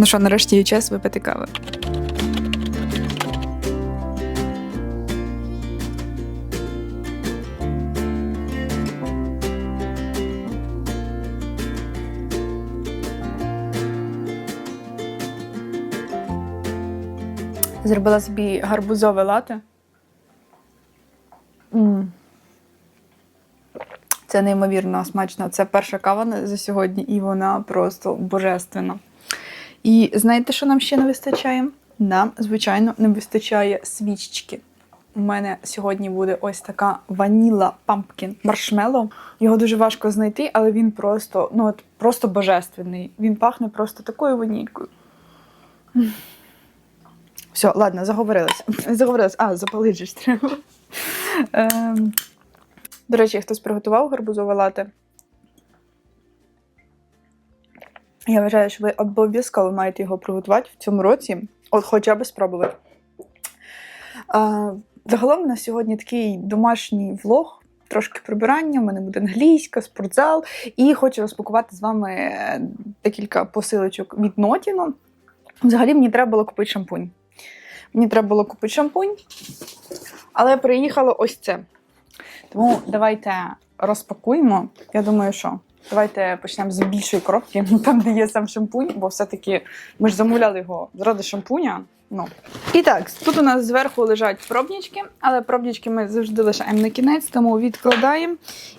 Ну що, нарешті є час випити кави. Зробила собі гарбузове лате. М. Це неймовірно смачно. Це перша кава за сьогодні, і вона просто божественна. І знаєте, що нам ще не вистачає? Нам, звичайно, не вистачає свічки. У мене сьогодні буде ось така ваніла пампкін маршмеллоу. Його дуже важко знайти, але він просто, ну от просто божественний. Він пахне просто такою ванількою. Все, ладно, заговорилась. Заговорилась. А, запалити треба. Ем, До речі, хтось приготував гарбузове лате? Я вважаю, що ви обов'язково маєте його приготувати в цьому році, от хоча б спробувати. А, загалом на сьогодні такий домашній влог, трошки прибирання, у мене буде англійська, спортзал, і хочу розпакувати з вами е, декілька посилочок від Нотіно. Взагалі мені треба було купити шампунь. Мені треба було купити шампунь, але приїхало ось це. Тому давайте розпакуємо. Я думаю, що давайте почнемо з більшої коробки, там, де є сам шампунь, бо все-таки ми ж замовляли його заради шампуня. Ну. І так, тут у нас зверху лежать пробнічки, але пробнічки ми завжди лишаємо на кінець, тому відкладаємо.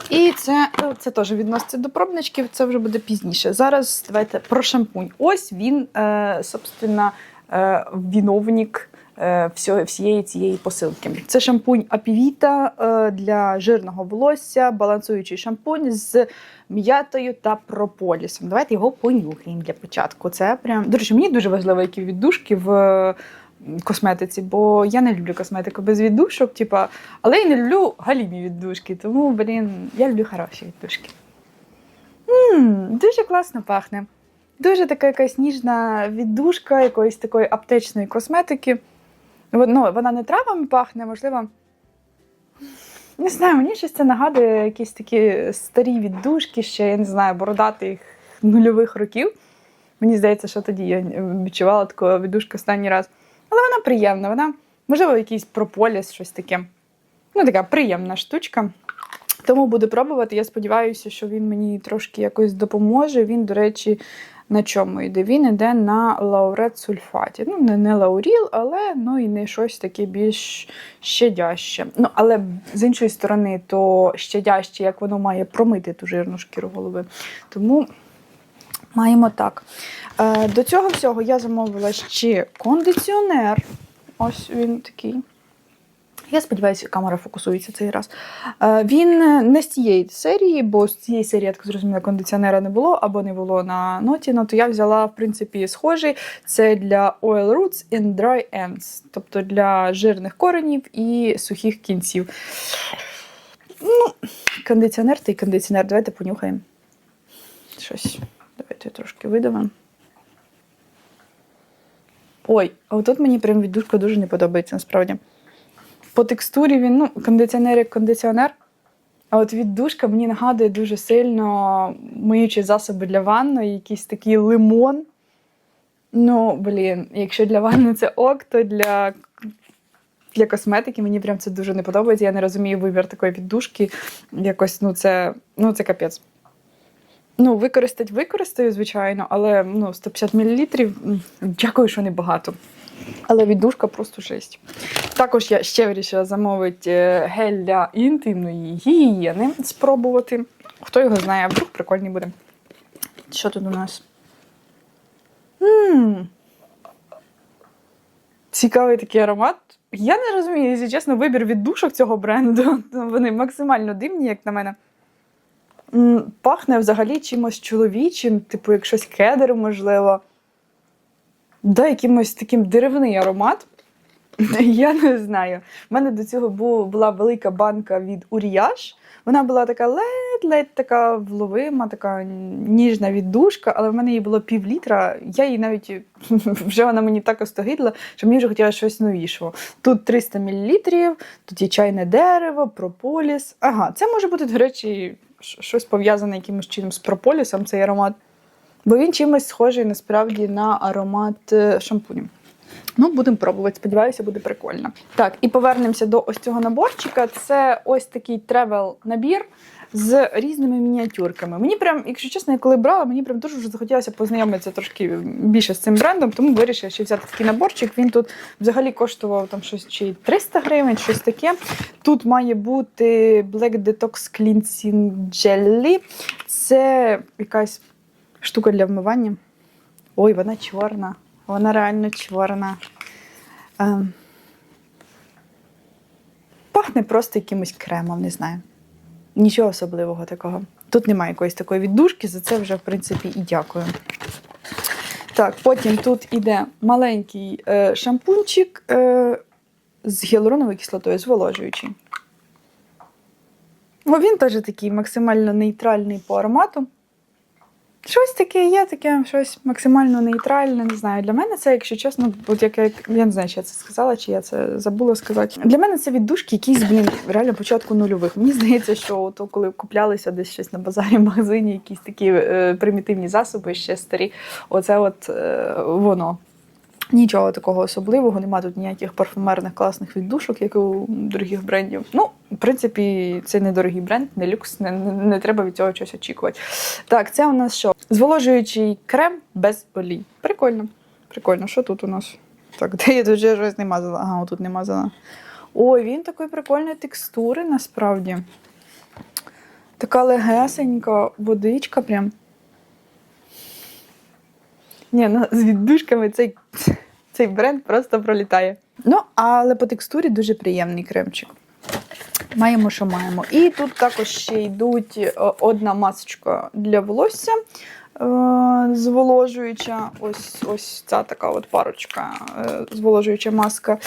І це, ну, це теж відноситься до пробничків, це вже буде пізніше. Зараз давайте про шампунь. Ось він, е, собственно, е, всього- всієї цієї посилки. Це шампунь Апівіта е, для жирного волосся, балансуючий шампунь з м'ятою та прополісом. Давайте його понюхаємо для початку. Це прям до речі, мені дуже важливо, які віддушки в е, косметиці, бо я не люблю косметику без віддушок, типа, але я не люблю галімі віддушки, тому, блін, я люблю хороші віддушки. Мм, дуже класно пахне. Дуже така якась ніжна віддушка якоїсь такої аптечної косметики. Ну, вона не травами пахне, можливо. Не знаю, мені щось це нагадує якісь такі старі віддушки, ще, я не знаю, бородатих нульових років. Мені здається, що тоді я відчувала таку віддушку останній раз. Але вона приємна, вона, можливо, якийсь прополіс, щось таке. Ну, така приємна штучка. Тому буду пробувати. Я сподіваюся, що він мені трошки якось допоможе. Він, до речі, на чому йде? Він йде на лаурет сульфаті. Ну, не, не лауріл, але ну і не щось таке більш щадяще. Ну, але з іншої сторони, то щадяще, як воно має промити ту жирну шкіру голови. Тому маємо так. Е, до цього всього я замовила ще кондиціонер. Ось він такий. Я сподіваюся, камера фокусується цей раз. Е, Він не з цієї серії, бо з цієї серії, я так зрозуміла, кондиціонера не було або не було на ноті. Ну, то я взяла, в принципі, схожий. Це для oil roots and dry ends, тобто для жирних коренів і сухих кінців. Ну, кондиціонер та й кондиціонер. Давайте понюхаємо. Щось. Давайте трошки видавимо. Ой, а отут мені прям віддушка дуже не подобається, насправді. По текстурі він, ну, кондиціонер як кондиціонер. А от віддушка мені нагадує дуже сильно миючі засоби для ванної, якийсь такий лимон. Ну, блін, якщо для ванни це ок, то для, для косметики мені прям це дуже не подобається. Я не розумію вибір такої віддушки. Якось, ну, це, ну, це капець. Ну, використати використаю, звичайно, але ну, 150 мл, дякую, що не багато. Але віддушка просто жесть. Також я ще вирішила замовити е, гель для інтимної гігієни спробувати. Хто його знає, вдруг прикольний буде. Що тут у нас? м Цікавий такий аромат. Я не розумію, якщо чесно, вибір віддушок цього бренду. Вони максимально дивні, як на мене. Пахне взагалі чимось чоловічим, типу, як щось кедр, можливо. Да, якимось таким деревний аромат. Я не знаю. У мене до цього була велика банка від Уріяж. Вона була така ледь-ледь така вловима, така ніжна віддушка, але в мене її було пів літра. Я її навіть вже вона мені так остогидла, що мені вже хотілося щось новішого. Тут 300 мл, тут є чайне дерево, прополіс. Ага, це може бути, до речі, щось пов'язане якимось чином з прополісом, цей аромат. Бо він чимось схожий насправді на аромат е, шампуню. Ну, будемо пробувати. Сподіваюся, буде прикольно. Так, і повернемося до ось цього наборчика. Це ось такий тревел набір з різними мініатюрками. Мені прям, якщо чесно, я коли брала, мені прям дуже вже захотілося познайомитися трошки більше з цим брендом, тому вирішила ще взяти такий наборчик. Він тут взагалі коштував там щось чи 300 гривень, щось таке. Тут має бути Black Detox Cleansing Jelly. Це якась штука для вмивання. Ой, вона чорна. Вона реально чорна. Ем. Пахне просто якимось кремом, не знаю. Нічого особливого такого. Тут немає якоїсь такої віддушки, за це вже, в принципі, і дякую. Так, потім тут іде маленький е, шампунчик е, з гіалуроновою кислотою, зволожуючий. О, він теж такий максимально нейтральний по аромату. Щось таке є, таке щось максимально нейтральне. Не знаю. Для мене це, якщо чесно, як я не знаю, чи я це сказала, чи я це забула сказати. Для мене це віддушки, якісь, блін, реально початку нульових. Мені здається, що то, коли куплялися десь щось на базарі, в магазині, якісь такі е, примітивні засоби, ще старі, оце от е, воно. Нічого такого особливого, нема тут ніяких парфумерних класних віддушок, як у дорогих брендів. Ну, в принципі, це не дорогий бренд, не люкс, не, не, не треба від цього щось очікувати. Так, це у нас що? Зволожуючий крем без олій. Прикольно. Прикольно, що тут у нас? Так, де я тут вже щось не мазала? Ага, тут не мазала. Ой, він такої прикольної текстури насправді. Така легесенька водичка прям. Ні, ну з віддушками цей, цей бренд просто пролітає. Ну, але по текстурі дуже приємний кремчик. Маємо, що маємо. І тут також ще йдуть е, одна масочка для волосся е, зволожуюча. Ось ось ця така от парочка е, зволожуюча маска.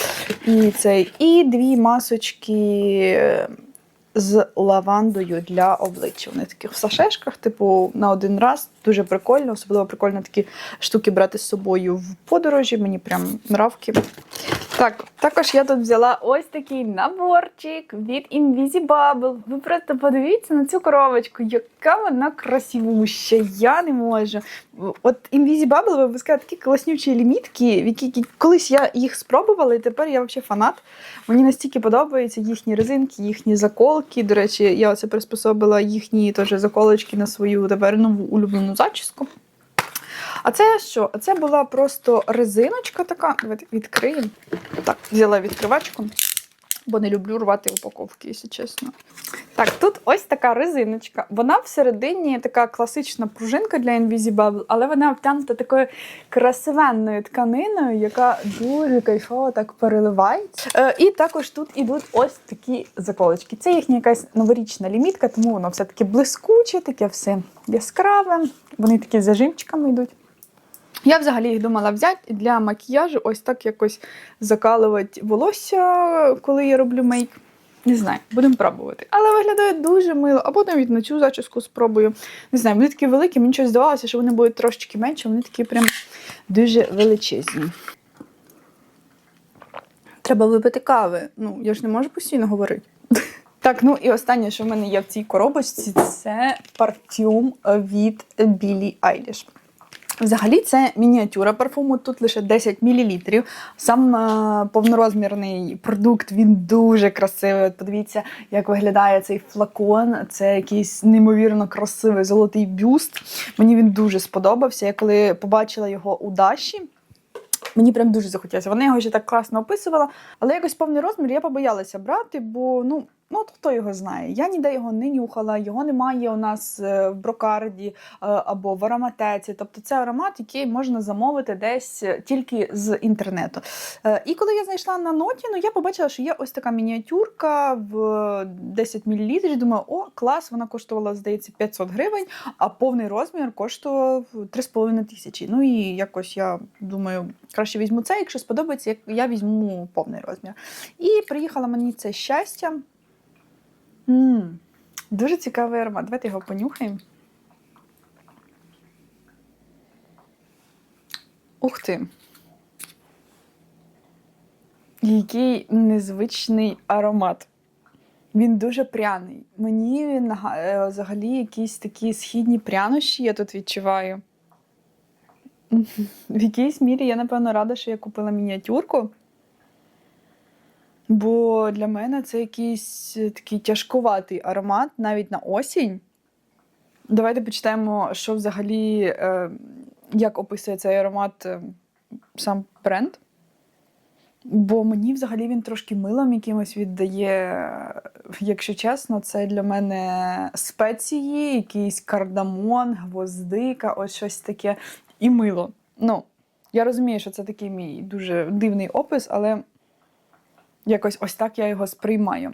І, цей, і дві масочки. з лавандою для обличчя. Вони такі в сашешках, типу, на один раз. Дуже прикольно, особливо прикольно такі штуки брати з собою в подорожі. Мені прям нравки. Так, також я тут взяла ось такий наборчик від Invisibubble. Ви просто подивіться на цю коробочку, яка вона красивуща. Я не можу. От Invisibubble випускає такі класнючі лімітки, які колись я їх спробувала, і тепер я взагалі фанат. Мені настільки подобаються їхні резинки, їхні заколки. До речі, я оце приспособила їхні теж заколочки на свою тепер нову улюблену зачіску. А це що? Це була просто резиночка така. Давайте відкриємо. Так, взяла відкривачку, бо не люблю рвати упаковки, якщо чесно. Так, тут ось така резиночка. Вона всередині така класична пружинка для Invisibubble, але вона обтянута такою красивенною тканиною, яка дуже кайфово так переливається. Е, і також тут ідуть ось такі заколочки. Це їхня якась новорічна лімітка, тому воно все таке блискуче, таке все яскраве. Вони такі з зажимчиками йдуть. Я взагалі їх думала взяти для макіяжу, ось так якось закалувати волосся, коли я роблю мейк. Не знаю, будемо пробувати. Але виглядає дуже мило. Або навіть на цю зачіску спробую. Не знаю, вони такі великі, мені щось здавалося, що вони будуть трошечки менше, вони такі прям дуже величезні. Треба випити кави. Ну, я ж не можу постійно говорити. Так, ну і останнє, що в мене є в цій коробочці, це парфюм від Білі Айліш. Взагалі, це мініатюра парфуму, тут лише 10 мл. Сам е, повнорозмірний продукт, він дуже красивий. От подивіться, як виглядає цей флакон. Це якийсь неймовірно красивий золотий бюст. Мені він дуже сподобався. Я коли побачила його у Даші, Мені прям дуже захотілося. Вона його ще так класно описувала, але якось повний розмір я побоялася брати, бо ну, ну хто його знає. Я ніде його не нюхала, його немає у нас е, в брокарді е, або в ароматеці. Тобто це аромат, який можна замовити десь е, тільки з інтернету. І коли я знайшла на ноті, ну я побачила, що є ось така мініатюрка в 10 мл. Думаю, о, клас, вона коштувала, здається, 500 гривень, а повний розмір коштував 3,5 тисячі. Ну і якось я думаю, краще візьму це, якщо сподобається, я візьму повний розмір. І приїхала мені це щастя. М дуже цікавий аромат. Давайте його понюхаємо. Ух ти! Який незвичний аромат. Він дуже пряний. Мені він е, взагалі якісь такі східні прянощі я тут відчуваю. в якійсь мірі я, напевно, рада, що я купила мініатюрку. Бо для мене це якийсь е, такий тяжкуватий аромат навіть на осінь. Давайте почитаємо, що взагалі, е, як описує цей аромат е, сам бренд. Бо мені взагалі він трошки милом якимось віддає, якщо чесно, це для мене спеції, якийсь кардамон, гвоздика, ось щось таке і мило. Ну, я розумію, що це такий мій дуже дивний опис, але якось ось так я його сприймаю.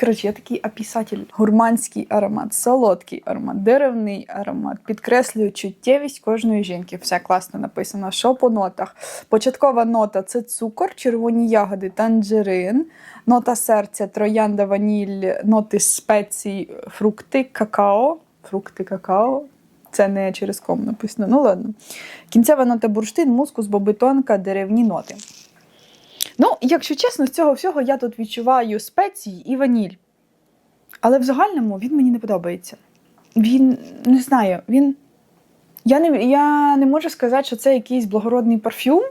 Коротше, я такий описатель. Гурманський аромат, солодкий аромат, деревний аромат, підкреслює чуттєвість кожної жінки. Все класно написано. Що по нотах? Початкова нота це цукор, червоні ягоди, танжерин, нота серця, троянда, ваніль, ноти спецій, фрукти, какао. Фрукти какао. Це не через ком написано. Ну ладно. Кінцева нота бурштин, мускус, бобитонка, деревні ноти. Ну, якщо чесно, з цього всього я тут відчуваю спеції і ваніль. Але в загальному він мені не подобається. Він, не знаю, він. Я не, я не можу сказати, що це якийсь благородний парфюм.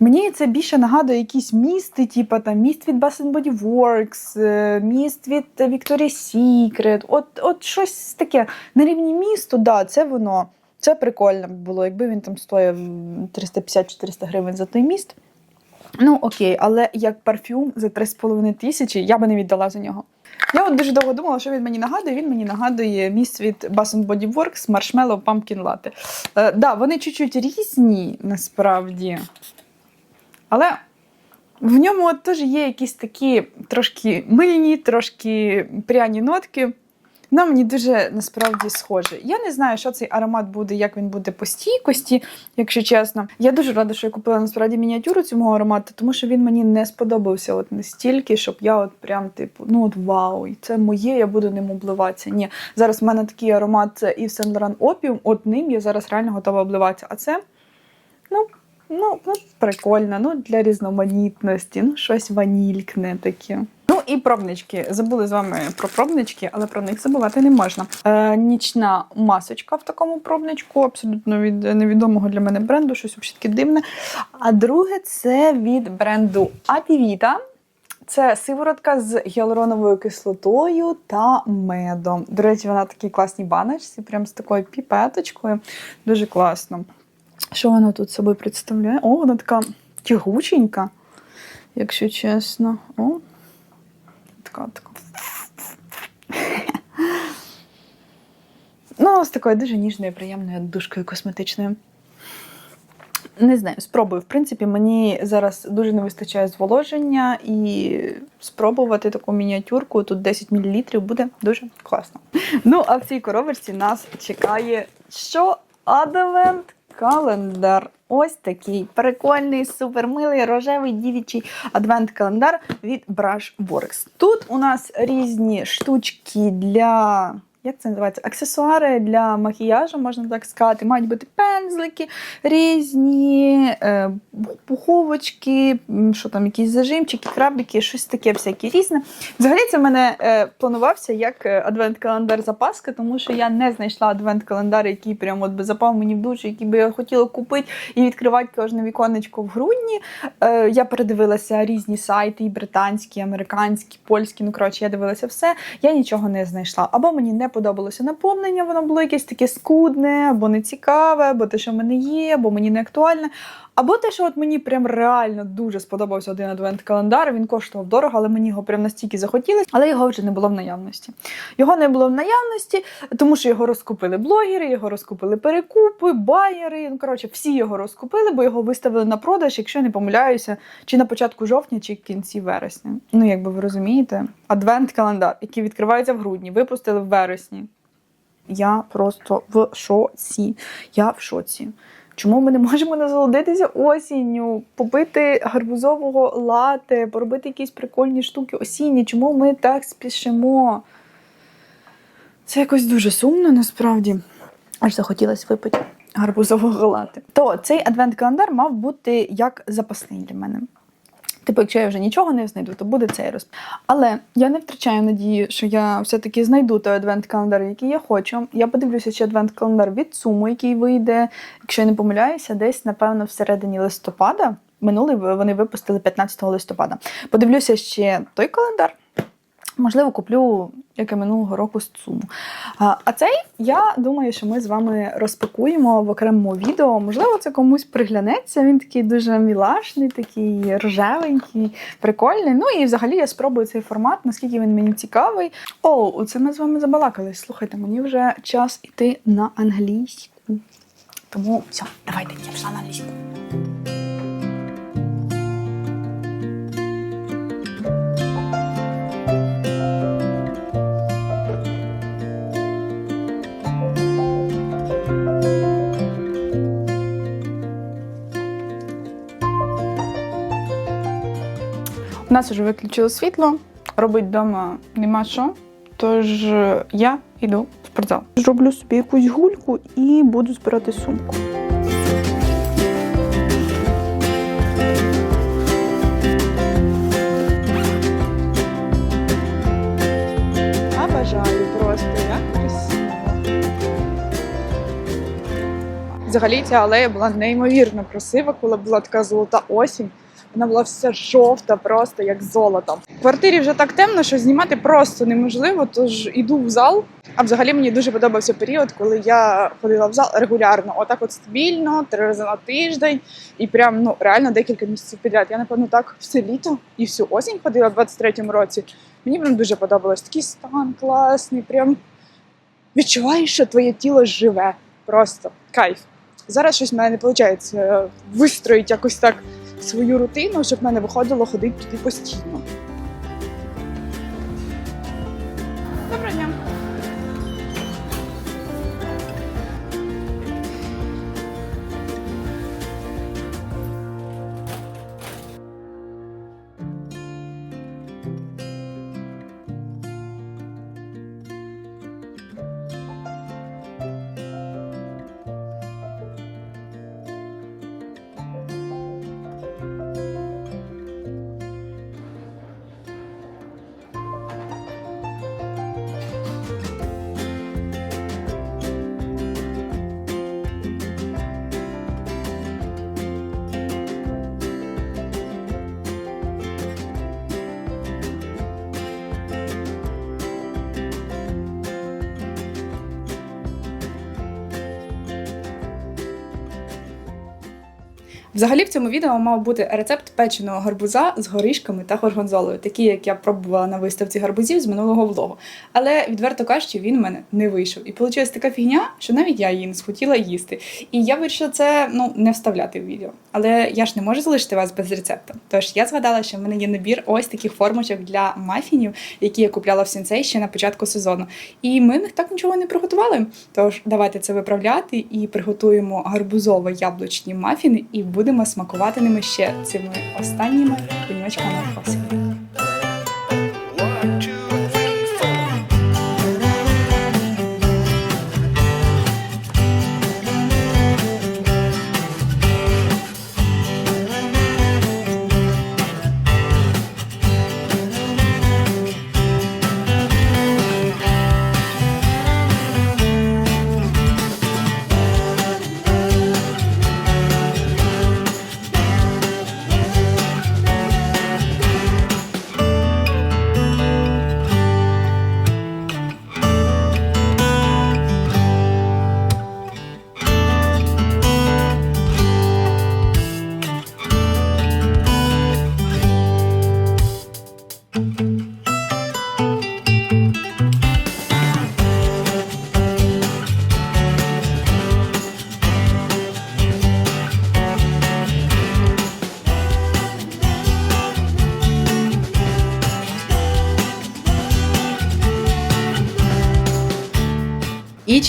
Мені це більше нагадує якісь місти, типу там міст від Bath Body Works, е, міст від Victoria's Secret. От, от щось таке. На рівні місту, да, це воно. Це прикольно було, якби він там стоїв 350-400 гривень за той міст. Ну, окей, але як парфюм за 3,5 тисячі я би не віддала за нього. Я от дуже довго думала, що він мені нагадує. Він мені нагадує міст від Bath Body Works Marshmallow Pumpkin Latte. Е, да, вони чуть-чуть різні насправді. Але в ньому от теж є якісь такі трошки мильні, трошки пряні нотки. Воно мені дуже насправді схоже. Я не знаю, що цей аромат буде, як він буде по стійкості, якщо чесно. Я дуже рада, що я купила насправді мініатюру цього аромату, тому що він мені не сподобався от настільки, щоб я от прям типу, ну от вау, і це моє, я буду ним обливатися. Ні, зараз в мене такий аромат це Yves Saint Laurent от ним я зараз реально готова обливатися. А це, ну. Ну, ну, прикольно, ну для різноманітності, ну щось ванількне таке. Ну і пробнички. Забули з вами про пробнички, але про них забувати не можна. Е, нічна масочка в такому пробничку, абсолютно від невідомого для мене бренду, щось взагалі дивне. А друге це від бренду Apivita. Це сиворотка з гіалуроновою кислотою та медом. До речі, вона в такій класній баночці, прям з такою піпеточкою. Дуже класно. Що вона тут собою представляє? О, вона така тягученька, якщо чесно. О, така, така. Ну, з такою дуже ніжною, приємною душкою косметичною. Не знаю, спробую. В принципі, мені зараз дуже не вистачає зволоження, і спробувати таку мініатюрку, тут 10 мл, буде дуже класно. Ну, а в цій коробочці нас чекає що? Адвент календар. Ось такий прикольний, супермилий рожевий дівічий адвент-календар від Brush Works. Тут у нас різні штучки для. Як це називається? Аксесуари для макіяжу, можна так сказати. Мають бути пензлики, різні е, пуховочки, що там, якісь зажимчики, краблики, щось таке всяке різне. Взагалі, це в мене е, планувався як е, адвент-календар запаска, тому що я не знайшла адвент-календар, який прямо от би запав мені в душу, який би я хотіла купити і відкривати кожне віконечко в грудні. Я передивилася різні сайти, і британські, і американські, польські. Ну коротше, я дивилася все. Я нічого не знайшла. Або мені не подобалося наповнення, воно було якесь таке скудне, або нецікаве, або те, що в мене є, або мені не актуальне. Або те, що от мені прям реально дуже сподобався один адвент-календар. Він коштував дорого, але мені його прям настільки захотілося, але його вже не було в наявності. Його не було в наявності, тому що його розкупили блогери, його розкупили перекупи, байери. Ну коротше, всі його розкупили, бо його виставили на продаж, якщо не помиляюся, чи на початку жовтня, чи кінці вересня. Ну, якби ви розумієте, адвент-календар, який відкривається в грудні, випустили в вересні. Я просто в шоці. Я в шоці. Чому ми не можемо насолодитися осінню, попити гарбузового лате, поробити якісь прикольні штуки осінні? Чому ми так спішимо? Це якось дуже сумно насправді. Аж захотілося випити гарбузового лати. То цей адвент-календар мав бути як запасний для мене. Типу, якщо я вже нічого не знайду, то буде цей розп. Але я не втрачаю надії, що я все-таки знайду той адвент-календар, який я хочу. Я подивлюся, чи адвент-календар від суму, який вийде, якщо я не помиляюся, десь, напевно, всередині листопада. Минулий вони випустили 15 листопада. Подивлюся ще той календар. Можливо, куплю, як і минулого року з суму. А, цей я думаю, що ми з вами розпакуємо в окремому відео. Можливо, це комусь приглянеться. Він такий дуже мілашний, такий рожевенький, прикольний. Ну і взагалі я спробую цей формат, наскільки він мені цікавий. О, оце ми з вами забалакались. Слухайте, мені вже час іти на англійську. Тому все, давайте, я пішла на англійську. Нас вже виключили світло, робить вдома нема що. Тож е, я йду в спортзал. Зроблю собі якусь гульку і буду збирати сумку. Обожаю просто, як красиво. Взагалі ця алея була неймовірно красива, коли була така золота осінь. Вона була вся жовта, просто як золото. В квартирі вже так темно, що знімати просто неможливо, тож іду в зал. А взагалі мені дуже подобався період, коли я ходила в зал регулярно, отак от стабільно, три рази на тиждень, і прям ну реально декілька місяців підряд. Я напевно так все літо і всю осінь ходила в 23-му році. Мені прям дуже подобалось. Такий стан класний, прям відчуваєш, що твоє тіло живе. Просто кайф. Зараз щось в мене не виходить вистроїть якось так свою рутину, щоб в мене виходило ходити туди постійно. Взагалі в цьому відео мав бути рецепт печеного гарбуза з горішками та горгонзолою, такий, як я пробувала на виставці гарбузів з минулого влогу. Але відверто кажучи, він в мене не вийшов. І вийшла така фігня, що навіть я її не схотіла їсти. І я вирішила це ну не вставляти в відео. Але я ж не можу залишити вас без рецепту. Тож я згадала, що в мене є набір ось таких формочок для мафінів, які я купляла в сенсей ще на початку сезону. І ми в них так нічого не приготували. Тож давайте це виправляти і приготуємо гарбузово-яблучні мафіни і будемо смакувати ними ще цими останніми пеньочками осені.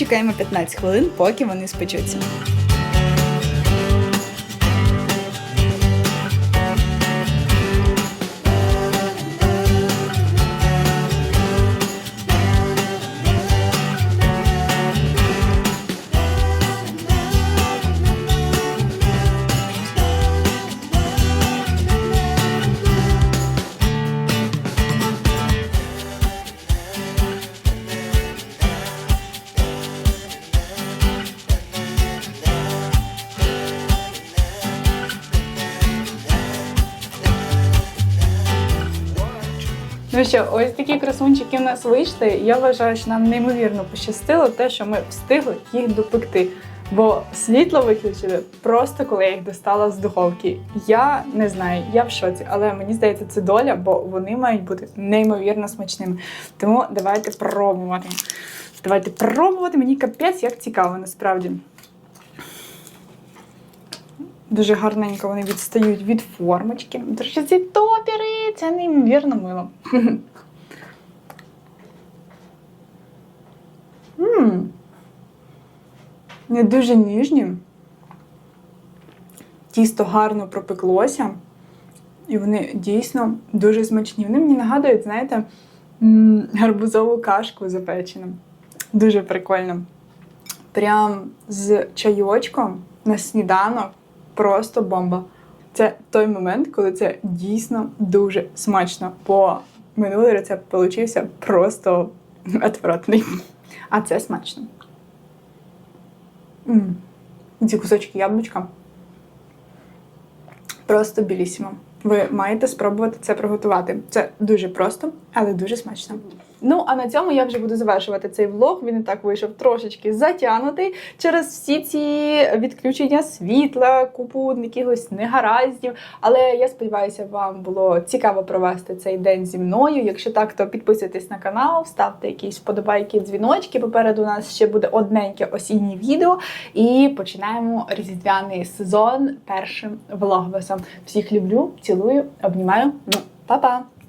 Чекаємо 15 хвилин, поки вони спечуться. Що, ось такі красунчики в нас вийшли. Я вважаю, що нам неймовірно пощастило те, що ми встигли їх допекти. Бо світло виключили просто коли я їх достала з духовки. Я не знаю, я в шоці, але мені здається, це доля, бо вони мають бути неймовірно смачними. Тому давайте пробувати. Давайте пробувати. Мені капець як цікаво насправді. Дуже гарненько вони відстають від формочки. До топери це неймовірно мило. Вони дуже ніжні. Тісто гарно пропеклося. І вони дійсно дуже смачні. Вони мені нагадують, знаєте, гарбузову кашку запечену. Дуже прикольно. Прям з чайочком на сніданок просто бомба. Це той момент, коли це дійсно дуже смачно. Бо минулий рецепт получився просто отвратний. А це смачно. М. Ці кусочки яблучка. Просто білісімо. Ви маєте спробувати це приготувати. Це дуже просто, але дуже смачно. Ну а на цьому я вже буду завершувати цей влог. Він і так вийшов трошечки затягнутий через всі ці відключення світла, купу якихось негараздів. Але я сподіваюся, вам було цікаво провести цей день зі мною. Якщо так, то підписуйтесь на канал, ставте якісь вподобайки, дзвіночки. Попереду у нас ще буде одненьке осіннє відео. І починаємо різдвяний сезон першим влогвесом. Всіх люблю, цілую, обнімаю. Ну, па-па!